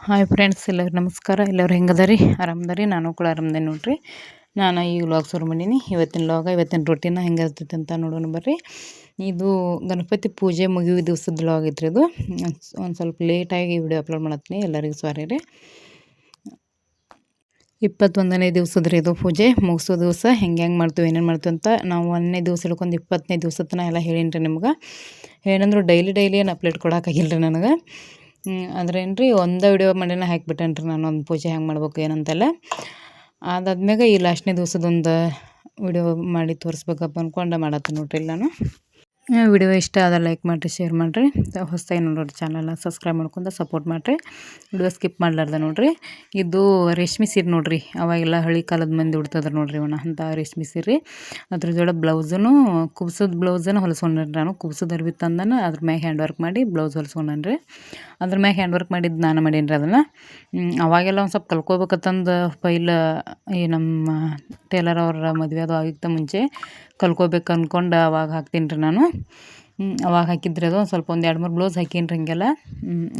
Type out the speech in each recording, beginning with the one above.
Hi friends ಎಲ್ಲರಿಗೂ ನಮಸ್ಕಾರ. ಎಲ್ಲರೂ ಹೆಂಗದರಿ? ಆರಾಮದರಿ? ನಾನು ಕೂಡ ಆರಾಮದೆ ನೋಡ್ರಿ. ನಾನು ಈ ವ್ಲಾಗ್ ಶುರು ಮಾಡೀನಿ. ಇವತ್ತಿನ ಲಾಗ ಇವತ್ತಿನ ರೊಟೀನ ಹೆಂಗಿರ್ತೈತೆ ಅಂತ ನೋಡೋಣ ಬರ್ರಿ. ಇದು ಗಣಪತಿ ಪೂಜೆ ಮುಗಿಯುವ ದಿವಸದ ಲಾಗ್ ಐತ್ರಿ ಇದು. ಒಂದು ಸ್ವಲ್ಪ ಲೇಟಾಗಿ ವಿಡಿಯೋ ಅಪ್ಲೋಡ್ ಮಾಡತ್ತೀನಿ. ಎಲ್ಲರಿಗೂ ಸಾರಿ ರೀ ಇಪ್ಪತ್ತೊಂದನೇ ದಿವಸದ್ರಿ ಇದು ಪೂಜೆ ಮುಗಿಸೋ ದಿವಸ ಹೆಂಗೆ ಹೆಂಗೆ ಮಾಡ್ತೀವಿ, ಏನೇನು ಮಾಡ್ತೀವಿ ಅಂತ ನಾವು ಒಂದನೇ ದಿವಸ ಹಿಡ್ಕೊಂಡು ಇಪ್ಪತ್ತನೇ ದಿವಸ ಎಲ್ಲ ಹೇಳೀನಿ ರೀ ನಿಮ್ಗೆ. ಏನಂದ್ರೆ ಡೈಲಿ ಡೈಲಿ ಏನು ಅಪ್ಲೇಟ್ ಕೊಡೋಕ್ಕಾಗಿಲ್ಲ ರೀ ನನಗೆ. ಅಂದ್ರೆ ಏನು ರೀ ಒಂದೇ ವಿಡಿಯೋ ಮಾಡಿನ ಹಾಕಿಬಿಟ್ಟೇನೆ ರೀ ನಾನು ಒಂದು ಪೂಜೆ ಹೆಂಗೆ ಮಾಡ್ಬೇಕು ಏನಂತೆಲ್ಲ. ಅದಾದ್ಮ್ಯಾಗ ಈ ಲಾಸ್ಟ್ನೇ ದಿವಸದೊಂದು ವಿಡಿಯೋ ಮಾಡಿ ತೋರಿಸ್ಬೇಕಪ್ಪ ಅಂದ್ಕೊಂಡು ಮಾಡತ್ತೆ ನೋಡ್ರಿ ನಾನು ವಿಡಿಯೋ ಇಷ್ಟ ಆದ ಲೈಕ್ ಮಾಡಿರಿ, ಶೇರ್ ಮಾಡಿರಿ. ಹೊಸದಾಗಿ ನೋಡ್ರಿ ಚಾನಲ್ನ ಸಬ್ಸ್ಕ್ರೈಬ್ ಮಾಡ್ಕೊಂಡು ಸಪೋರ್ಟ್ ಮಾಡಿರಿ. ವಿಡಿಯೋ ಸ್ಕಿಪ್ ಮಾಡ್ಲಾರ್ದೆ ನೋಡ್ರಿ. ಇದು ರೇಷ್ಮೆ ಸೀರೆ ನೋಡ್ರಿ. ಅವಾಗೆಲ್ಲ ಹಳಿ ಕಾಲದ ಮಂದಿ ಉಡ್ತದ್ರ ನೋಡ್ರಿ ಇವನ ಅಂತ ರೇಷ್ಮೆ ಸೀರೆ. ಅದ್ರ ಜೋಡ ಬ್ಲೌಸನ್ನು ಕುಬ್ಸದ ಬ್ಲೌಸನ್ನು ಹೊಲಿಸ್ಕೊಂಡ್ರಿ ನಾನು. ಕುಬ್ಸದ ಅರ್ಬಿ ತಂದನ, ಅದ್ರ ಮ್ಯಾಗ ಹ್ಯಾಂಡ್ ವರ್ಕ್ ಮಾಡಿ ಬ್ಲೌಸ್ ಹೊಲಿಸ್ಕೊಂಡ್ರಿ ಅದ್ರ ಮ್ಯಾಗ ಹ್ಯಾಂಡ್ ವರ್ಕ್ ಮಾಡಿದ್ದು ನಾನು ಮಾಡೀನಿ ಅದನ್ನು. ಅವಾಗೆಲ್ಲ ಒಂದು ಸ್ವಲ್ಪ ಕಲ್ಕೋಬೇಕಂತಂದು ಪೈಲ ಈ ನಮ್ಮ ಟೇಲರ್ ಅವರ ಮದುವೆ ಅದು ಆಗಿತ್ತ ಮುಂಚೆ. ಕಲ್ಕೋಬೇಕು ಅಂದ್ಕೊಂಡು ಅವಾಗ ಹಾಕ್ತೀನಿ ರೀ ನಾನು ಅವಾಗ ಹಾಕಿದ್ರೆ ಅದು ಒಂದು ಸ್ವಲ್ಪ ಒಂದು ಎರಡು ಮೂರು ಬ್ಲೌಸ್ ಹಾಕೀನಿ ರೀ ಹೀಗೆಲ್ಲ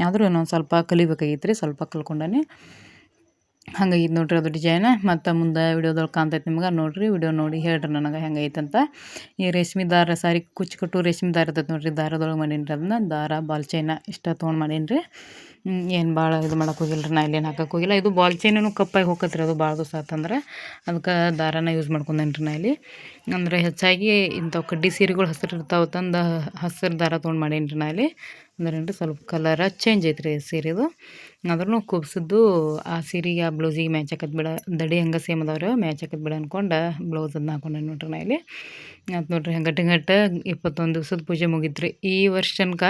ಆದರೂ ಇನ್ನೊಂದು ಸ್ವಲ್ಪ ಕಲಿಬೇಕಾಗಿತ್ತು ರೀ ಸ್ವಲ್ಪ ಕಲ್ಕೊಂಡಾನೆ. ಹಂಗಾಗಿತ್ತು ನೋಡ್ರಿ ಅದು ಡಿಸೈನ್. ಮತ್ತು ಮುಂದೆ ವೀಡಿಯೋದೊಳಗೆ ಕಾಣ್ತೈತೆ ನಿಮ್ಗೆ. ನೋಡಿರಿ, ವಿಡಿಯೋ ನೋಡಿ ಹೇಳ್ರಿ ನನಗೆ ಹೆಂಗೈತೆ ಅಂತ ಈ ರೇಷ್ಮೆ ದಾರ, ಸಾರಿ ಕುಚ್ಚು ಕಟ್ಟು ರೇಷ್ಮೆ ದಾರ ಇರ್ತೈತೆ ನೋಡಿರಿ, ದಾರದೊಳಗೆ ಮಾಡೀನಿ ರೀ ಅದನ್ನ. ದಾರ, ಬಾಲ್ ಚೈನ ಇಷ್ಟ ತೊಗೊಂಡು ಮಾಡೀನಿ ರೀ ಏನು ಭಾಳ ಇದು ಮಾಡೋಕೆ ಹೋಗಿಲ್ಲ ರೀ ನಾ ಇಲ್ಲೇನು ಹಾಕಕ್ಕೆ ಹೋಗಿಲ್ಲ. ಇದು ಬಾಲ್ ಚೈನೂ ಕಪ್ಪಾಗಿ ಹೋಗತ್ತೆ ರೀ ಅದು ಭಾಳ ದಿವಸ ಆತಂದ್ರೆ. ಅದಕ್ಕೆ ದಾರನ ಯೂಸ್ ಮಾಡ್ಕೊಂಡೇನಿ ರೀ ನಾ ಇಲ್ಲಿ. ಅಂದರೆ ಹೆಚ್ಚಾಗಿ ಇಂಥವು ಕಡ್ಡಿ ಸೀರೆಗಳು ಹಸಿರು ಇರ್ತಾವೆ ತಂದು ಹಸಿರು ದಾರ ತೊಗೊಂಡು ಮಾಡೇನು ರೀ ನಾ ಇಲ್ಲಿ. ಅಂದ್ರೆ ರೀ ಸ್ವಲ್ಪ ಕಲರ ಚೇಂಜ್ ಐತ್ರಿ ಸೀರೆದು. ಆದ್ರೂ ಕುಬ್ಸಿದ್ದು ಆ ಸೀರೆಗೆ ಆ ಬ್ಲೌಸಿಗೆ ಮ್ಯಾಚ್ ಹಾಕತ್ ಬಿಡ, ದಡಿ ಹಂಗೆ ಸೇಮ್ ಅದಾವ್ರಿ ಮ್ಯಾಚ್ ಹಾಕತ್ ಬಿಡ ಅಂದ್ಕೊಂಡು ಬ್ಲೌಸ್ ಅದನ್ನ ಹಾಕೊಂಡೆ ನೋಡ್ರಿ ನಾ ಇಲ್ಲಿ. ಅದು ನೋಡ್ರಿ ಹಂಗಟ್ಟೆ ಗಂಟೆ ಇಪ್ಪತ್ತೊಂದು ದಿವ್ಸದ ಪೂಜೆ ಮುಗಿತ್ರಿ. ಈ ವರ್ಷ ತನಕ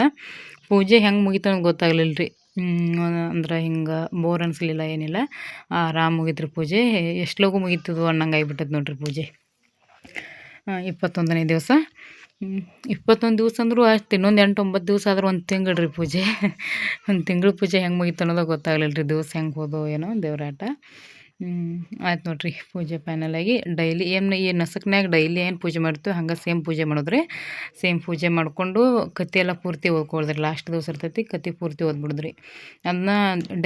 ಪೂಜೆ ಹೆಂಗೆ ಮುಗಿತು ಗೊತ್ತಾಗಲಿಲ್ಲ ಗೊತ್ತಾಗ್ಲಿಲ್ಲ ರೀ ಅಂದ್ರೆ ಹಿಂಗೆ ಬೋರ್ ಅನಿಸ್ಲಿಲ್ಲ, ಏನಿಲ್ಲ. ಆರಾಮ್ ಮುಗಿತ್ರಿ ಪೂಜೆ. ಎಷ್ಟು ಲಗು ಮುಗೀತದು ಅನ್ನಂಗೆ ಆಗಿಬಿಟ್ಟದ ನೋಡ್ರಿ ಪೂಜೆ. ಇಪ್ಪತ್ತೊಂದನೇ ದಿವಸ. ಇಪ್ಪತ್ತೊಂದು ದಿವಸ ಅಂದರೂ ಅಷ್ಟು, ಇನ್ನೊಂದು ಎಂಟು ಒಂಬತ್ತು ದಿವಸ ಆದ್ರೆ ಒಂದು ತಿಂಗಳು ರೀ ಪೂಜೆ. ಒಂದು ತಿಂಗಳು ಪೂಜೆ ಹೆಂಗೆ ಮುಗೀತು ಅನ್ನೋದು ಗೊತ್ತಾಗಲಿಲ್ಲ ರೀ ದಿವಸ ಹೆಂಗೆ ಹೋದೋ ಏನೋ ದೇವ್ರಾಟ ಆಯ್ತು ನೋಡಿರಿ. ಪೂಜೆ ಫೈನಲಾಗಿ ಡೈಲಿ ಏನು ಈ ನಸಕ್ನಾಗ ಡೈಲಿ ಏನು ಪೂಜೆ ಮಾಡ್ತೀವಿ ಹಂಗೆ ಸೇಮ್ ಪೂಜೆ ಮಾಡಿದ್ರೆ. ಸೇಮ್ ಪೂಜೆ ಮಾಡಿಕೊಂಡು ಕತ್ತಿ ಎಲ್ಲ ಪೂರ್ತಿ ಓದ್ಕೊಳ್ದ್ರಿ ಲಾಸ್ಟ್ ದಿವಸ ಇರ್ತೈತಿ ಕತ್ತಿ ಪೂರ್ತಿ ಓದ್ಬಿಡಿದ್ರಿ ಅದನ್ನ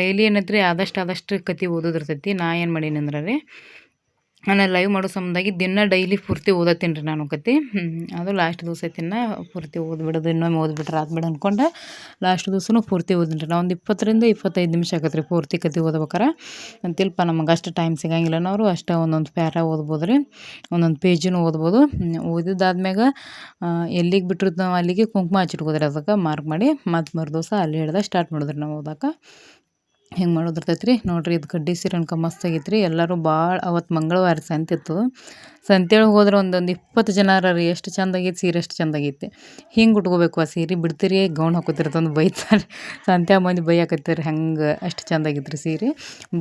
ಡೈಲಿ ಏನೈತ್ರಿ ಆದಷ್ಟು ಆದಷ್ಟು ಕತ್ತಿ ಓದೋದಿರ್ತೈತಿ ನಾ ಏನು ಮಾಡೀನಿ ಅಂದ್ರೆ ರೀ ನಾನು ಲೈವ್ ಮಾಡೋ ಸಂಬಂಧಾಗಿ ದಿನ ಡೈಲಿ ಪೂರ್ತಿ ಓದತ್ತೀನಿ ರೀ ನಾನು ಕತೆ ಅದು ಲಾಸ್ಟ್ ದಿವಸ ತಿನ್ನ ಪೂರ್ತಿ ಓದ್ಬಿಡೋದು, ಇನ್ನೊಮ್ಮೆ ಓದ್ಬಿಟ್ರೆ ಆದ್ಬಿಡ ಅಂದ್ಕೊಂಡು ಲಾಸ್ಟ್ ದಿವಸನೂ ಪೂರ್ತಿ ಓದಿನಿ ರೀ. ಒಂದು ಇಪ್ಪತ್ತರಿಂದ ಇಪ್ಪತ್ತೈದು ನಿಮಿಷ ಆಗತ್ತೆ ರೀ ಪೂರ್ತಿ ಕತೆ ಓದ್ಬೇಕಾರೆ. ಅಂತಿಲ್ಪ ನಮಗೆ ಅಷ್ಟು ಟೈಮ್ ಸಿಗಂಗಿಲ್ಲ ನಾವು ಅಷ್ಟೇ ಒಂದೊಂದು ಪ್ಯಾರ ಓದ್ಬೋದು ರೀ. ಒಂದೊಂದು ಪೇಜನ್ನು ಓದ್ಬೋದು. ಓದಿದ್ದಾದ್ಮ್ಯಾಗ ಎಲ್ಲಿಗೆ ಬಿಟ್ಟಿರ್ತೀವಿ ನಾವು ಅಲ್ಲಿಗೆ ಕುಂಕುಮ ಹಚ್ಚಿಟ್ಕೋದ್ರಿ ಅದಕ್ಕೆ ಮಾರ್ಕ್ ಮಾಡಿ ಮತ್ತು ಮರು ದಿವಸ ಅಲ್ಲಿ ಹಿಡ್ದು ಸ್ಟಾರ್ಟ್ ಮಾಡಿದ್ರಿ ನಾವು ಓದಕ್ಕೆ ಹೆಂಗೆ ಮಾಡೋದಿರ್ತೈತೆ ರೀ ನೋಡಿರಿ ಇದು ಕಡ್ಡಿ ಸೀರೆ ಅನ್ಕ ಮಸ್ತ್ ರೀ ಎಲ್ಲರೂ ಭಾಳ ಅವತ್ತು ಮಂಗಳವಾರ ಸಂತೆ ಇತ್ತು. ಸಂತೆಯೊಳಗೆ ಹೋದ್ರೆ ಒಂದೊಂದು ಇಪ್ಪತ್ತು ಜನ ರೀ ಎಷ್ಟು ಚಂದ ಆಗೈತೆ, ಸೀರೆ ಎಷ್ಟು ಚಂದ ಆಗೈತೆ. ಹಿಂಗೆ ಉಟ್ಕೋಬೇಕು ಆ ಸೀರೆ. ಬಿಡ್ತೀರಿ, ಗೌನ್ ಹಾಕೋತಿರ್ತಂದು ಬೈತಾರೆ. ಸಂತ್ಯಾಗ ಮಂದಿ ಬೈಯಾಕತ್ತಾರೆ, ಹಂಗೆ ಅಷ್ಟು ಚಂದ ರೀ ಸೀರೆ.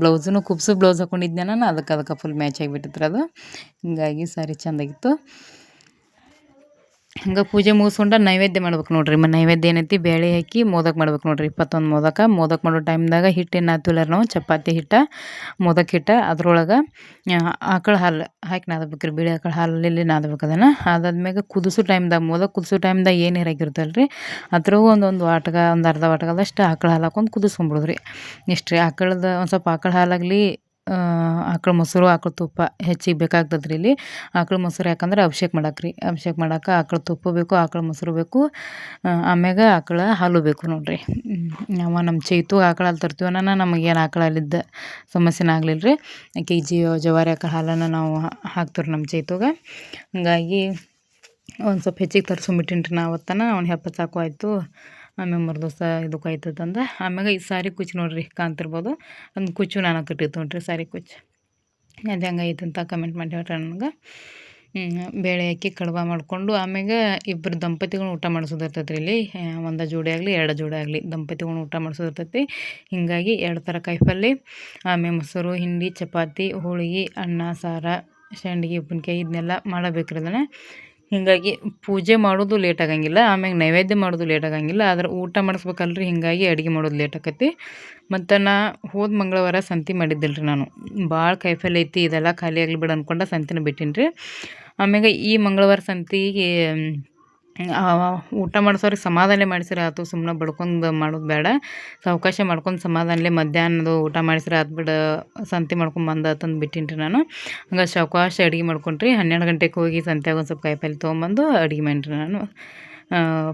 ಬ್ಲೌಸನ್ನು ಕುಬ್ಸು ಬ್ಲೌಸ್ ಹಾಕೊಂಡಿದ್ದೆ ನಾನು ಅದಕ್ಕೆ ಅದಕ್ಕೆ ಫುಲ್ ಮ್ಯಾಚ್ ಆಗಿಬಿಟ್ಟಿತ್ತು ಅದು. ಹಿಂಗಾಗಿ ಸಾರಿ ಚೆಂದಾಗಿತ್ತು ಹಂಗೆ ಪೂಜೆ ಮುಗಿಸ್ಕೊಂಡು ನೈವೇದ್ಯ ಮಾಡ್ಬೇಕು ನೋಡ್ರಿ. ಮ ನೈವೇದ್ಯ ಏನೈತಿ? ಬೇಳೆ ಹಾಕಿ ಮೋದಕ್ ಮಾಡ್ಬೇಕು ನೋಡ್ರಿ. ಇಪ್ಪತ್ತೊಂದು ಮೋದಕ. ಮೋದಕ್ ಮಾಡೋ ಟೈಮ್ದಾಗ ಹಿಟ್ಟೇನು ಹಾಕ್ತಿಲ್ಲ ನಾವು ಚಪಾತಿ ಹಿಟ್ಟ, ಮೋದಕ್ ಹಿಟ್ಟ, ಅದ್ರೊಳಗೆ ಆಕಳ ಹಾಲು ಹಾಕಿ ನಾದಬೇಕು ರೀ ಬಿಳಿ ಆಕಳ ಹಾಲಲ್ಲಿ ನಾದಬೇಕು ಅದನ್ನು. ಅದಾದ್ಮ್ಯಾಗ ಕುದಿಸೋ ಟೈಮ್ದಾಗ, ಮೋದಕ್ ಕುದಿಸೋ ಟೈಮ್ದಾಗ ಏನು ಹೇರಾಗಿರ್ತಲ್ಲ ರೀ ಅದ್ರಾಗೂ ಒಂದೊಂದು ವಾಟಗ, ಒಂದು ಅರ್ಧ ವಾಟಗದಷ್ಟು ಆಕಳ ಹಾಲು ಹಾಕೊಂಡು ಕುದಿಸ್ಕೊಂಬಿಡೋದು ಇಷ್ಟು ರೀ ಆಕಳದ ಒಂದು ಸ್ವಲ್ಪ ಆಕಳ ಹಾಲಾಗಲಿ ಆಕಳ ಮೊಸರು, ಆಕಳ ತುಪ್ಪ ಹೆಚ್ಚಿಗೆ ಬೇಕಾಗ್ತದ್ರಿ ಇಲ್ಲಿ. ಆಕಳ ಮೊಸರು ಯಾಕಂದ್ರೆ ಅಭಿಷೇಕ ಮಾಡಕ್ಕೆ ರೀ. ಅಭಿಷೇಕ ಮಾಡಕ್ಕೆ ಆಕಳ ತುಪ್ಪ ಬೇಕು, ಆಕಳ ಮೊಸರು ಬೇಕು ಆಮ್ಯಾಗ ಆಕಳ ಹಾಲು ಬೇಕು ನೋಡಿರಿ. ನಾವು ನಮ್ಮ ಚೈತು ಆಕಳ ಹಾಲು ತರ್ತೀವನ ನಮಗೇನು ಆಕಳ ಹಾಲಿದ್ದ ಸಮಸ್ಯೆನ ಆಗಲಿಲ್ಲ ರೀ. ಕೆ ಜಿ, ಜವಾರಿ ಆಕಳ ಹಾಲನ್ನು ನಾವು ಹಾಕ್ತೀವಿ ನಮ್ಮ ಚೈತುಗೆ. ಹಂಗಾಗಿ ಒಂದು ಸ್ವಲ್ಪ ಹೆಚ್ಚಿಗೆ ತರಿಸ್ಕೊಂಬಿಟ್ಟಿನಿ ರೀ ನಾ ಅವತ್ತನ. ಅವ್ನು ಹೆಪ್ಪ ಸಾಕು ಆಯಿತು. ಆಮೇಲೆ ಮರು ದಿವಸ ಇದಕ್ಕೆ ಆಯ್ತದಂದ ಆಮ್ಯಾಗ ಈ ಸಾರಿ ಕುಚ್ಚು ನೋಡ್ರಿ ಕಾಣ್ತಿರ್ಬೋದು ಒಂದು ಕುಚ್ಚು ನಾನು ಕಟ್ಟಿತ್ತು ನೋಡ್ರಿ ಸಾರಿ ಕುಚ್ಚು ಅದು ಹೆಂಗೈತೆ ಅಂತ ಕಮೆಂಟ್ ಮಾಡಿ ಹೇಳ್ರಿ ನನಗೆ. ಬೇಳೆ ಹಾಕಿ ಕಡುಬ ಮಾಡಿಕೊಂಡು ಆಮ್ಯಾಗ ಇಬ್ಬರು ದಂಪತಿಗಳು ಊಟ ಮಾಡಿಸೋದಿರ್ತೈತೆ ರೀ ಇಲ್ಲಿ ಒಂದು ಜೋಡಿ ಆಗಲಿ, ಎರಡು ಜೋಡಿ ಆಗಲಿ ದಂಪತಿಗಳು ಊಟ ಮಾಡಿಸೋದಿರ್ತೈತಿ. ಹೀಗಾಗಿ ಎರಡು ಥರ ಕಾಯಿಪಲ್ಲೆ ಆಮೇಲೆ ಮೊಸರು, ಹಿಂಡಿ, ಚಪಾತಿ, ಹೋಳಿಗೆ, ಅನ್ನ, ಸಾರ ಸಂಡಿಗೆ ಉಪ್ಪಿನಕಾಯಿ ಇದನ್ನೆಲ್ಲ ಮಾಡಬೇಕ್ರಿ ಅದನ್ನು. ಹೀಗಾಗಿ ಪೂಜೆ ಮಾಡೋದು ಲೇಟ್ ಆಗಂಗಿಲ್ಲ, ಆಮ್ಯಾಗ ನೈವೇದ್ಯ ಮಾಡೋದು ಲೇಟ್ ಆಗಂಗಿಲ್ಲ, ಆದ್ರೆ ಊಟ ಮಾಡಿಸ್ಬೇಕಲ್ರಿ, ಹೀಗಾಗಿ ಅಡುಗೆ ಮಾಡೋದು ಲೇಟ್ ಆಕತಿ. ಮತ್ತು ನಾ ಹೋದ ಮಂಗಳವಾರ ಸಂತಿ ಮಾಡಿದ್ದಿಲ್ಲ ರೀ ನಾನು. ಭಾಳ ಕಾಯಿಪಲ್ಲೆ ಐತಿ, ಇದೆಲ್ಲ ಖಾಲಿ ಆಗಲಿ ಬಿಡು ಅಂದ್ಕೊಂಡು ಸಂತಿನ ಬಿಟ್ಟಿನಿ ರೀ ಆಮ್ಯಾಗ ಈ ಮಂಗಳವಾರ ಸಂತಿಗೆ ಊಟ ಮಾಡಿಸೋರಿಗೆ ಸಮಾಧಾನ ಆಯ್ತು ಸುಮ್ಮನೆ ಬಡ್ಕೊಂಡು ಮಾಡೋದು ಬೇಡ. ಸಾವಕಾಶ ಮಾಡ್ಕೊಂಡು ಸಮಾಧಾನಲೆ ಮಧ್ಯಾಹ್ನದ ಊಟ ಮಾಡಿಸಿರ, ಆತು ಬಿಡು ಸಂತೆ ಮಾಡ್ಕೊಂಡು ಬಂದ ತಂದು ಬಿಟ್ಟೀನಿ ರೀ ನಾನು. ಹಂಗೆ ಸಾವಕಾಶ ಅಡುಗೆ ಮಾಡ್ಕೊಂಡ್ರಿ, ಹನ್ನೆರಡು ಗಂಟೆಗೆ ಹೋಗಿ ಸಂತ್ಯಾಗ ಒಂದು ಸ್ವಲ್ಪ ಕಾಯಿಪಲ್ಲೆ ತೊಗೊಂಬಂದು ಅಡುಗೆ ಮಾಡಿರಿ ನಾನು.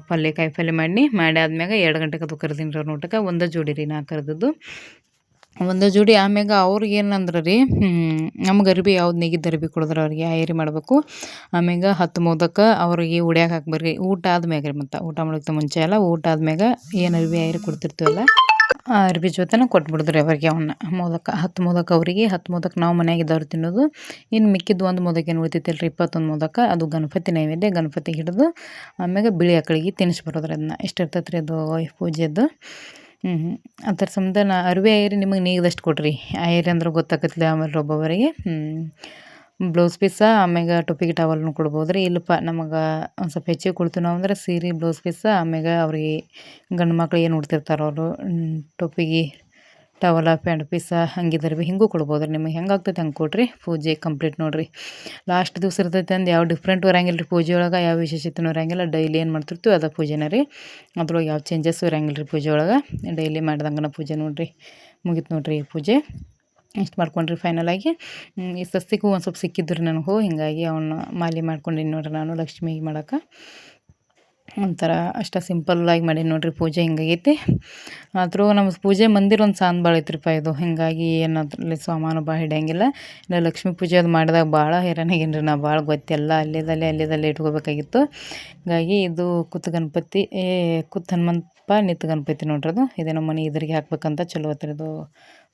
ಪಲ್ಯ ಕಾಯಿಪಲ್ಲೆ ಮಾಡಿ ಮಾಡಿ ಆದ್ಮ್ಯಾಗ ಎರಡು ಗಂಟೆಗೆ ಅದು ಕರ್ದೀನಿ ರೀ ಅವ್ರ ಊಟಕ್ಕೆ ಒಂದೇ ಜೋಡಿ ರೀ ನಾ ಕರೆದದ್ದು. ಒಂದು ಜೋಡಿ ಆಮ್ಯಾಗ ಅವ್ರಿಗೆ ಏನಂದ್ರೆ ರೀ ನಮ್ಗೆ ಅರ್ಬಿ ಯಾವ್ದು ನೆಗಿದ್ದು ಅರ್ಬಿ ಕೊಡಿದ್ರೆ ಅವ್ರಿಗೆ ಏರಿ ಮಾಡಬೇಕು. ಆಮ್ಯಾಗ ಹತ್ತು ಮೋದಕ್ಕೆ ಅವ್ರಿಗೆ ಉಡ್ಯಾಕೆ ಹಾಕ್ಬರ್ರಿ ಊಟ ಆದ್ಮ್ಯಾಗ ರೀ ಮತ್ತು, ಊಟ ಮಾಡೋಕ್ಕೆ ಮುಂಚೆ ಎಲ್ಲ ಊಟ ಆದ್ಮ್ಯಾಗ ಏನು ಅರ್ಬಿ ಏರಿ ಕೊಡ್ತಿರ್ತೀವಲ್ಲ, ಆ ಅರ್ಬಿ ಜೊತೆನ ಕೊಟ್ಬಿಡಿದ್ರಿ ಅವ್ರಿಗೆ ಅವನ್ನ ಮೋದಕ ಹತ್ತು ಮೋದಕ ಅವರಿಗೆ, ಹತ್ತು ಮೋದಕ ನಾವು ಮನೆಯಾಗಿದ್ದವ್ರು ತಿನ್ನೋದು. ಇನ್ನು ಮಿಕ್ಕಿದ್ದು ಒಂದು ಮೋದಕ ಏನು ಉಳಿತೈತಲ್ಲ ರೀ ಇಪ್ಪತ್ತೊಂದು ಮೋದಕ ಅದು ಗಣಪತಿ ನೈವೇದ್ಯ, ಗಣಪತಿ ಹಿಡಿದು ಆಮ್ಯಾಗ ಬಿಳಿ ಆಕಳಿಗೆ ತಿನ್ನಿಸ್ಬಿಡೋದ್ರಿ ಅದನ್ನ ಇಷ್ಟಿರ್ತೈತೆ ರೀ ಅದು ಪೂಜೆದು. ಹ್ಞೂ ಹ್ಞೂ ಅದ್ರ ಸಂಬಂಧ ನಾ ಅರಿವೆ ಐರಿ ನಿಮಗೆ ನೀಗದಷ್ಟು ಕೊಡ್ರಿ ಏರಿ ಅಂದ್ರೆ ಗೊತ್ತಾಗತ್ತಲ್ಲ ಆಮೇಲೆ ಒಬ್ಬೊಬ್ಬರಿಗೆ. ಹ್ಞೂ ಬ್ಲೌಸ್ ಪೀಸ ಆಮ್ಯಾಗ ಟೊಪ್ಪಿಗೆ ಟವಲ್ನು ಕೊಡ್ಬೋದು ರೀ ಇಲ್ಲಪ್ಪ ನಮಗೆ ಒಂದು ಸ್ವಲ್ಪ ಹೆಚ್ಚಿಗೆ ಕೊಡ್ತೀವಿ ನಾವು ಅಂದ್ರೆ ಸೀರೆ, ಬ್ಲೌಸ್ ಪೀಸ ಆಮ್ಯಾಗ ಅವ್ರಿಗೆ ಗಂಡು ಮಕ್ಳು ಏನು ಉಡ್ತಿರ್ತಾರೆ ಅವರು ಟೊಪ್ಪಿಗೆ ಟವಲ ಪ್ಯಾಂಟ್ ಪೀಸ ಹಂಗಿದ್ರೆ ಭೀ ಹಿಂಗೂ ಕೊಡ್ಬೋದು ರೀ ನಿಮಗೆ ಹೆಂಗೆ ಆಗ್ತೈತೆ ಹಂಗೆ ಕೊಡ್ರಿ ಪೂಜೆ ಕಂಪ್ಲೀಟ್ ನೋಡಿರಿ ಲಾಸ್ಟ್ ದಿವ್ಸ ಇರ್ತೈತೆ ಅಂದು ಯಾವ ಡಿಫ್ರೆಂಟ್ ಇರಂಗಿಲ್ಲ ರೀ ಪೂಜೆ ಒಳಗೆ ಯಾವ ವಿಶೇಷತೆ ಇರಂಗಿಲ್ಲ ಡೈಲಿ ಏನು ಮಾಡ್ತಿರ್ತೀವಿ ಅದ ಪೂಜೆನ ರೀ ಅದ್ರೊಳಗೆ ಯಾವ ಚೇಂಜಸ್ ಇರಂಗಿಲ್ಲ ರೀ ಪೂಜೆ ಒಳಗೆ ಡೈಲಿ ಮಾಡ್ದಂಗೆ ಪೂಜೆ ನೋಡಿರಿ ಮುಗೀತು ನೋಡಿರಿ ಈ ಪೂಜೆ ಇಷ್ಟು ಮಾಡ್ಕೊಂಡ್ರಿ ಫೈನಲಾಗಿ ಈ ಸಸ್ತಿಗೂ ಒಂದು ಸ್ವಲ್ಪ ಸಿಕ್ಕಿದ್ರು ನನಗೆ ಹೋ ಹಿಂಗಾಗಿ ಅವನ್ನ ಮಾಲೆ ಮಾಡ್ಕೊಂಡಿನಿ ನೋಡ್ರಿ ನಾನು ಲಕ್ಷ್ಮಿಗೆ ಮಾಡೋಕೆ ಒಂಥರ ಅಷ್ಟು ಸಿಂಪಲ್ಲಾಗಿ ಮಾಡೀನಿ ನೋಡಿರಿ ಪೂಜೆ ಹಿಂಗಾಗೈತಿ. ಆದರೂ ನಮ್ಮ ಪೂಜೆ ಮಂದಿರ ಒಂದು ಸಾಂದ್ ಭಾಳ ಐತ್ರಿಪ್ಪ ಇದು. ಹಿಂಗಾಗಿ ಏನಾದ್ರಲ್ಲಿ ಸಾಮಾನ ಭಾಳ ಹಿಡಿಯಂಗಿಲ್ಲ. ಇಲ್ಲ ಲಕ್ಷ್ಮೀ ಪೂಜೆ ಅದು ಮಾಡಿದಾಗ ಭಾಳ ಹೈರಾಣಾಗೇನ್ರಿ ನಾ ಭಾಳ ಗೊತ್ತಿಲ್ಲ ಅಲ್ಲೇದಲ್ಲೇ ಅಲ್ಲಿದಲ್ಲೇ ಇಟ್ಕೋಬೇಕಾಗಿತ್ತು. ಹೀಗಾಗಿ ಇದು ಕುತ್ತು ಗಣಪತಿ, ಏ ಕುತ್ ಹನುಮಂತಪ್ಪ ನಿತ್ತು ಗಣಪತಿ ನೋಡ್ರದು ಇದೇ ನಮ್ಮ ಮನೆ ಇದ್ರಿಗೆ ಹಾಕ್ಬೇಕಂತ ಚಲೋ ಅದು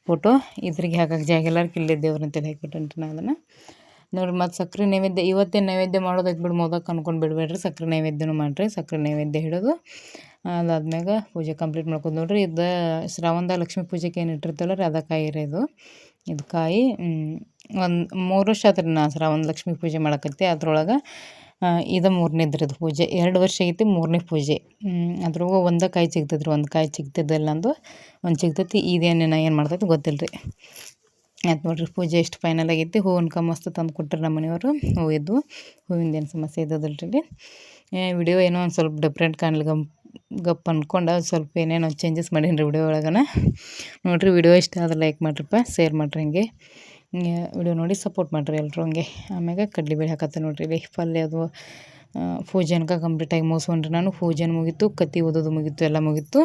ಫೋಟೋ ಇದ್ರಿಗೆ ಹಾಕಕ್ಕೆ ಜಾಗ ಎಲ್ಲರಿಗೆ ಇಲ್ಲೇ ದೇವ್ರಂತೇಳಿ ಹಾಕ್ಬಿಟ್ಟೇನ್ರಿ ನಾ ಅದನ್ನು. ನೋಡಿರಿ, ಮತ್ತು ಸಕ್ಕರೆ ನೈವೇದ್ಯ, ಇವತ್ತೇ ನೈವೇದ್ಯ ಮಾಡೋದಕ್ಕೆ ಬಿಡು ಮೊದಕ್ಕೆ ಅನ್ಕೊಂಡು ಬಿಡಬೇಡ್ರಿ. ಸಕ್ಕರೆ ನೈವೇದ್ಯನೂ ಮಾಡಿರಿ ಸಕ್ಕರೆ ನೈವೇದ್ಯ ಹಿಡಿದು. ಅದಾದ್ಮ್ಯಾಗ ಪೂಜೆ ಕಂಪ್ಲೀಟ್ ಮಾಡ್ಕೊಂಡು ನೋಡ್ರಿ, ಇದು ಶ್ರಾವಣದ ಲಕ್ಷ್ಮೀ ಪೂಜೆಗೆ ಏನು ಇಟ್ಟಿರ್ತಲ್ಲ ರೀ, ಅದ ಕಾಯಿ ರೀ ಇದು. ಇದು ಕಾಯಿ ಒಂದು ಮೂರು ವರ್ಷ ಆತ್ರಿ ನಾ ಶ್ರಾವಣ ಲಕ್ಷ್ಮೀ ಪೂಜೆ ಮಾಡಕತ್ತಿ, ಅದ್ರೊಳಗೆ ಇದು ಮೂರನೇದು ಇದು ಪೂಜೆ. ಎರಡು ವರ್ಷ ಐತಿ ಮೂರನೇ ಪೂಜೆ. ಅದ್ರೊಳಗೆ ಒಂದೇ ಕಾಯಿ ಸಿಗ್ತೈತೆ ರೀ ಒಂದು ಕಾಯಿ ಸಿಗ್ತಿದ್ದಿಲ್ಲ ಅಂದು, ಒಂದು ಸಿಗ್ತೈತಿ ಇದೇನೇನ ಏನು ಮಾಡ್ತೈತಿ ಗೊತ್ತಿಲ್ಲ ರೀ ಆಯ್ತು ನೋಡ್ರಿ, ಪೂಜೆ ಎಷ್ಟು ಫೈನಲ್ ಆಗೈತಿ. ಹೂವಿನ ಕಮಸ್ತ ತಂದು ಕೊಟ್ಟರು ನಮ್ಮ ಮನೆಯವರು ಹೂವು ಇದ್ವು ಹೂವಿಂದೇನು ಸಮಸ್ಯೆ ಇದ್ದದಲ್ರಿ ವಿಡಿಯೋ ಏನೋ ಒಂದು ಸ್ವಲ್ಪ ಡಿಫ್ರೆಂಟ್ ಕಾಣಲಿ ಗಮ್, ಗಪ್ ಅಂದ್ಕೊಂಡು ಸ್ವಲ್ಪ ಏನೇನೋ ಚೇಂಜಸ್ ಮಾಡೀನಿ ರೀ ವಿಡಿಯೋ ಒಳಗನ. ನೋಡಿರಿ ವಿಡಿಯೋ ಇಷ್ಟ ಆದ್ರೆ ಲೈಕ್ ಮಾಡ್ರಿಪ್ಪ ಶೇರ್ ಮಾಡಿರಿ ಹಂಗೆ. ವಿಡಿಯೋ ನೋಡಿ ಸಪೋರ್ಟ್ ಮಾಡಿರಿ ಎಲ್ಲರೂ ಹಂಗೆ. ಆಮ್ಯಾಗ ಕಡ್ಲೆಬೇಳೆ ಹಾಕತ್ತೆ ನೋಡಿರಿ ಪಲ್ಯ ಅದು ಪೂಜೆನಕ ಕಂಪ್ಲೀಟಾಗಿ ಮುಗಿಸ್ಕೊಂಡ್ರಿ ನಾನು. ಪೂಜೆ ಮುಗೀತು, ಕತ್ತಿ ಓದೋದು ಮುಗೀತು, ಎಲ್ಲ ಮುಗೀತು.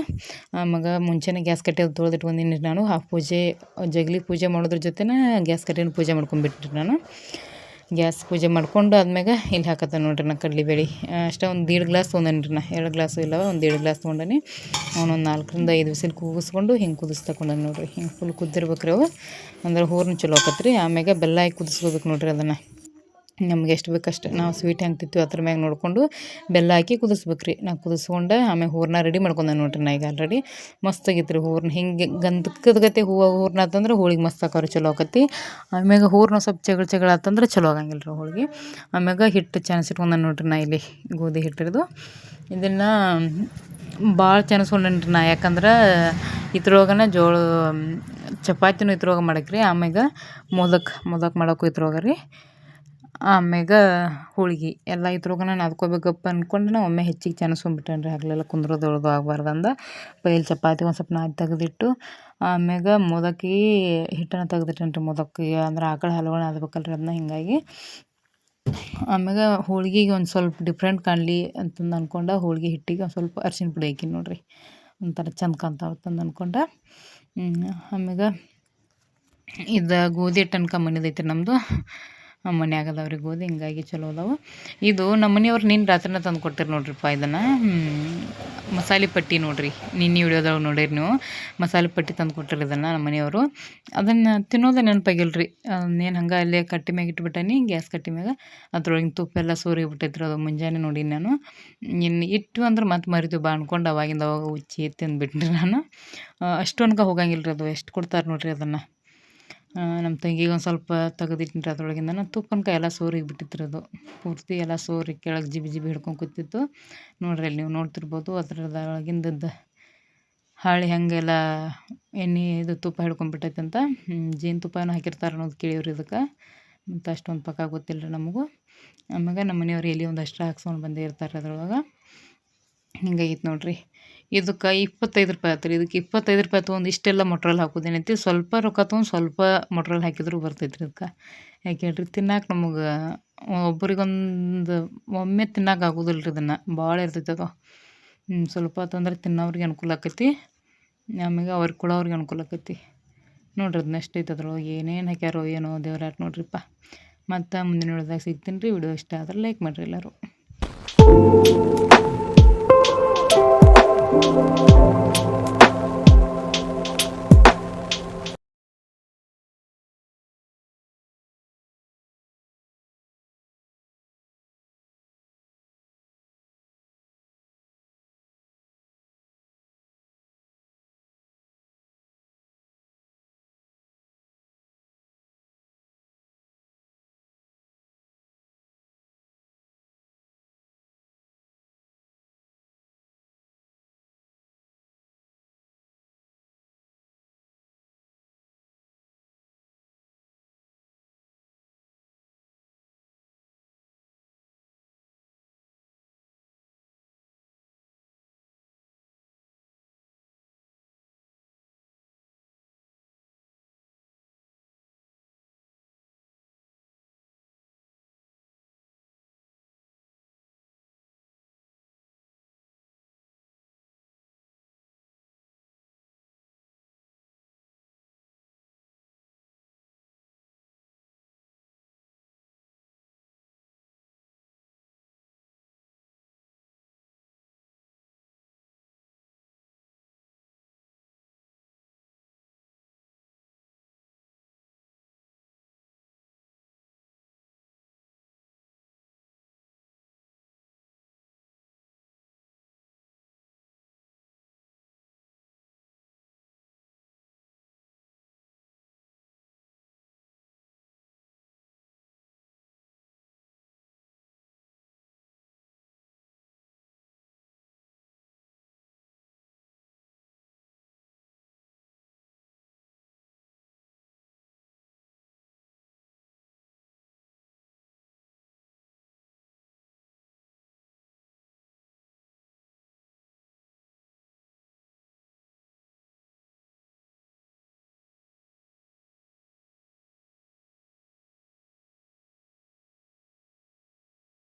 ಆಮ್ಯಾಗ ಮುಂಚೆನೇ ಗ್ಯಾಸ್ ಕಟ್ಟೆ ಅದು ತೊಳೆದಿಟ್ಕೊಂಡಿನಿ ನಾನು. ಆ ಪೂಜೆ ಜಗಲಿ ಪೂಜೆ ಮಾಡೋದ್ರ ಜೊತೆನೇ ಗ್ಯಾಸ್ ಕಟ್ಟೆನ ಪೂಜೆ ಮಾಡ್ಕೊಂಡ್ಬಿಟ್ರಿ ನಾನು. ಗ್ಯಾಸ್ ಪೂಜೆ ಮಾಡ್ಕೊಂಡು ಆದ್ಮ್ಯಾಗ ಇಲ್ಲಿ ಹಾಕತ್ತ ನೋಡ್ರಿ ನಾ ಕಡ್ಲೆಬೇಳೆ ಅಷ್ಟೇ ಒಂದು ದೀಡ್ ಗ್ಲಾಸ್ ತೊಗೊಂಡೇನಿ ನಾ. ಎರಡು ಗ್ಲಾಸು ಇಲ್ಲ, ಒಂದು ದೀಡ್ ಗ್ಲಾಸ್ ತೊಗೊಂಡೇನಿ. ಅವನೊಂದು ನಾಲ್ಕರಿಂದ ಐದು ವಿಸಿಲ್ ಕೂಗಿಸ್ಕೊಂಡು ಹಿಂಗೆ ಕುದಿಸ್ ತಗೊಂಡೇನಿ ನೋಡಿರಿ. ಹಿಂಗೆ ಫುಲ್ ಕುದ್ದಿರ್ಬೇಕ್ರಿ ಅವು. ಅಂದ್ರೆ ಹೂರ್ನ ಚಲೋ ಆಕತ್ರಿ. ಆಮ್ಯಾಗ ಬೆಲ್ಲ ಹಾಕಿ ಕುದಿಸ್ಕೋಬೇಕು ನೋಡ್ರಿ ಅದನ್ನು. ನಮ್ಗೆ ಎಷ್ಟು ಬೇಕಷ್ಟು ನಾವು ಸ್ವೀಟ್ ಹೆಂಗೆ ತಿಂತೀವಿ ಅದ್ರ ಮ್ಯಾಗ ನೋಡಿಕೊಂಡು ಬೆಲ್ಲ ಹಾಕಿ ಕುದಿಸ್ಬೇಕು ರೀ ನಾ ಕುದಿಸ್ಕೊಂಡು ಆಮೇಲೆ ಹೂರಣ ರೆಡಿ ಮಾಡ್ಕೊಂಡೆ ನೋಡ್ರಿ ನಾ ಈಗ ಆಲ್ರೆಡಿ ಮಸ್ತ್ ಆಗೈತೆ ರೀ ಹೂರ್ಣ. ಹಿಂಗೆ ಗಂಧಕದ ಗತೆ ಹೂವು ಹೂರ್ಣ ಆತಂದ್ರೆ ಹೋಳಿಗೆ ಮಸ್ತ್ ಆಕವ್ರಿ ಚಲೋ ಆಕತಿ. ಆಮ್ಯಾಗ ಹೂರ್ನ ಸ್ವಲ್ಪ ಚಗಳ ಚಗಳ ಆತಂದ್ರೆ ಚಲೋ ಆಗಂಗಿಲ್ಲ ರೀ ಹೋಳಿಗೆ. ಆಮ್ಯಾಗ ಹಿಟ್ಟು ಚಾನ್ಸಿಟ್ಕೊಂಡೆ ನೋಡ್ರಿ ನಾ ಇಲ್ಲಿ ಗೋಧಿ ಹಿಟ್ಟಿರ್ದು ಇದನ್ನು ಭಾಳ ಚಾನ್ಸ್ಕೊಂಡೇನಿ ರೀ ನಾ, ಯಾಕಂದ್ರೆ ಇದ್ರೊಳಗನ ಜೋಳ, ಚಪಾತಿನೂ ಇದ್ರೊಳಗೆ ಮಾಡಕ್ಕೆ ರೀ ಆಮ್ಯಾಗ ಮೋದಕ್ ಮೋದಕ್ ಮಾಡೋಕ್ಕೂ ಇದ್ರೊಳಗೆ ರೀ. ಆಮ್ಯಾಗ ಹೋಳ್ಗೆ ಎಲ್ಲ ಇದ್ರೊಳಗನ ನಾದ್ಕೋಬೇಕಪ್ಪ ಅಂದ್ಕೊಂಡು ಒಮ್ಮೆ ಹೆಚ್ಚಿಗೆ ಚಾನಸ್ಕೊಂಡ್ಬಿಟ್ಟೇನಿ ರೀ ಹಗಲೆಲ್ಲ ಕುಂದ್ರದೊಳಗೆ ಆಗಬಾರ್ದಂದ. ಪೈಲ್ ಚಪಾತಿ ಒಂದು ಸ್ವಲ್ಪ ನಾದಿ ತೆಗೆದಿಟ್ಟು ಆಮ್ಯಾಗ ಮೋದಕಿ ಹಿಟ್ಟನ್ನು ತೆಗೆದಿಟ್ಟೇನ್ರಿ ರೀ ಅಂದ್ರೆ ಆಕಳ ಹಲವಣ ನಾದ್ಬೇಕಲ್ಲ ರೀ ಅದನ್ನ ಹೀಗಾಗಿ ಆಮ್ಯಾಗ ಹೋಳ್ಗೆಗೆ ಒಂದು ಸ್ವಲ್ಪ ಡಿಫ್ರೆಂಟ್ ಕಾಣಲಿ ಅಂತಂದು ಅಂದ್ಕೊಂಡು ಹೋಳ್ಗೆ ಹಿಟ್ಟಿಗೆ ಒಂದು ಸ್ವಲ್ಪ ಅರ್ಶಿನ ಪುಡಿ ಹಾಕಿ ನೋಡಿರಿ. ಒಂಥರ ಚಂದ ಕಾಣ್ತಾವತ್ತಂದು ಅಂದ್ಕೊಂಡು ಆಮ್ಯಾಗ ಇದು ಗೋಧಿ ಹಿಟ್ಟು ಅನ್ಕೊಂಬಂದಿದ್ದೈತೆ ನಮ್ಮದು ಮನ್ಯಾಗ ಅದಾವ ಗೋಧಿ ಹಿಂಗಾಗಿ ಚಲೋ ಅದಾವೆ. ಇದು ನಮ್ಮ ಮನೆಯವ್ರು ನಿನ್ನ ರಾತ್ರಿನ ತಂದು ಕೊಟ್ಟಿರಿ ನೋಡ್ರಿಪ್ಪ ಇದನ್ನು. ಮಸಾಲೆ ಪಟ್ಟಿ ನೋಡ್ರಿ. ನಿನ್ನೆ ವಿಡಿಯೋದಾಗ ನೋಡಿರಿ ನೀವು. ಮಸಾಲೆ ಪಟ್ಟಿ ತಂದು ಕೊಟ್ಟಿರಿ ಇದನ್ನು ನಮ್ಮ ಮನೆಯವರು. ಅದನ್ನು ತಿನ್ನೋದೇ ನೆನಪಾಗಿಲ್ರಿ. ಏನು ಹಂಗೆ ಅಲ್ಲೇ ಕಟ್ಟಿ ಮ್ಯಾಗ ಇಟ್ಬಿಟ್ಟಾನಿ, ಗ್ಯಾಸ್ ಕಟ್ಟಿ ಮ್ಯಾಗ. ಅದ್ರೊಳಗಿನ ತುಪ್ಪ ಎಲ್ಲ ಸೋರಿ ಬಿಟ್ಟೈತ್ರಿ ಅದು ಮುಂಜಾನೆ ನೋಡಿ ನಾನು. ಇನ್ನು ಇಟ್ಟು ಅಂದ್ರೆ ಮತ್ತೆ ಮರಿತೀವಿ ಬಾ ಅನ್ಕೊಂಡು ಅವಾಗಿಂದ ಅವಾಗ ಉಚ್ಚಿ ತಿಂದುಬಿಟ್ರಿ ನಾನು. ಅಷ್ಟು ಹೋಗಂಗಿಲ್ಲ ಅದು. ಎಷ್ಟು ಕೊಡ್ತಾರೆ ನೋಡಿರಿ ಅದನ್ನು. ನಮ್ಮ ತಂಗಿಗೆ ಒಂದು ಸ್ವಲ್ಪ ತೆಗೆದಿಟ್ಟಿನಿ ಅದರೊಳಗಿಂದ ತುಪ್ಪನ್ಕಾಯಿ ಎಲ್ಲ ಸೋರಿಗೆ ಬಿಟ್ಟಿತ್ತು ರೀ ಅದು ಪೂರ್ತಿ ಎಲ್ಲ ಸೋರಿ ಕೆಳಗೆ ಜಿಬಿ ಜಿಬಿ ಹಿಡ್ಕೊಂಡು ಕೂತಿತ್ತು. ನೋಡ್ರಿ ಅಲ್ಲಿ ನೀವು ನೋಡ್ತಿರ್ಬೋದು ಅದ್ರದೊಳಗಿಂದದ್ದು ಹಾಳೆ ಹಂಗೆಲ್ಲ ಎಣ್ಣೆ ಇದು ತುಪ್ಪ ಹಿಡ್ಕೊಂಡ್ಬಿಟ್ಟೈತೆ ಅಂತ. ಜೇನುತುಪ್ಪನೂ ಹಾಕಿರ್ತಾರೆ ಅನ್ನೋದು ಕೇಳಿವ್ರಿ ಇದಕ್ಕೆ. ಮತ್ತು ಅಷ್ಟೊಂದು ಪಕ್ಕ ಗೊತ್ತಿಲ್ಲ ರೀ ನಮಗೂ. ಆಮ್ಯಾಗ ನಮ್ಮ ಮನೆಯವ್ರು ಎಲೆ ಒಂದಷ್ಟು ಹಾಕ್ಸ್ಕೊಂಡು ಬಂದೇ ಇರ್ತಾರೆ ಅದ್ರೊಳಗೆ. ಹಿಂಗಾಗಿತ್ತು ನೋಡ್ರಿ. ಇದಕ್ಕೆ ಇಪ್ಪತ್ತೈದು ರೂಪಾಯಿ ಆಯ್ತು ಇದಕ್ಕೆ ಇಪ್ಪತ್ತೈದು ರೂಪಾಯಿ ತೊಗೊಂಡು ಇಷ್ಟೆಲ್ಲ ಮೊಟ್ರಲ್ ಹಾಕೋದೇನೈತಿ ಸ್ವಲ್ಪ ರೊಕ್ಕ ತೊಗೊಂಡು ಸ್ವಲ್ಪ ಮೊಟ್ರಲ್ ಹಾಕಿದ್ರು ಬರ್ತೈತೆ ರೀ ಇದಕ್ಕೆ. ಯಾಕೆ ಹೇಳ್ರಿ ತಿನ್ನಕ್ಕೆ ನಮಗೆ ಒಬ್ಬರಿಗೊಂದು ಒಮ್ಮೆ ತಿನ್ನಕ್ಕೆ ಆಗೋದಿಲ್ಲ ರೀ ಇದನ್ನು. ಭಾಳ ಇರ್ತೈತೆ ಅದು. ಸ್ವಲ್ಪ ತಂದ್ರೆ ತಿನ್ನೋರಿಗೆ ಅನುಕೂಲ ಆಕೈತಿ. ಆಮೇಲೆ ಅವ್ರಿಗೆ ಕೊಡೋರಿಗೆ ಅನುಕೂಲ ಆಕೈತಿ. ನೋಡ್ರಿ ಅದನ್ನ ಐತೆ ಅದ್ರೊಳಗೆ ಏನೇನು ಹಾಕ್ಯಾರೋ ಏನೋ ದೇವ್ರಾಟ್ ನೋಡ್ರಿಪ್ಪ. ಮತ್ತು ಮುಂದಿನ ವಿಡಿಯೋದಾಗ ಸಿಗ್ತೀನಿ ರೀ. ವಿಡಿಯೋ ಇಷ್ಟ ಆದ್ರೆ ಲೈಕ್ ಮಾಡಿರಿ ಎಲ್ಲರೂ.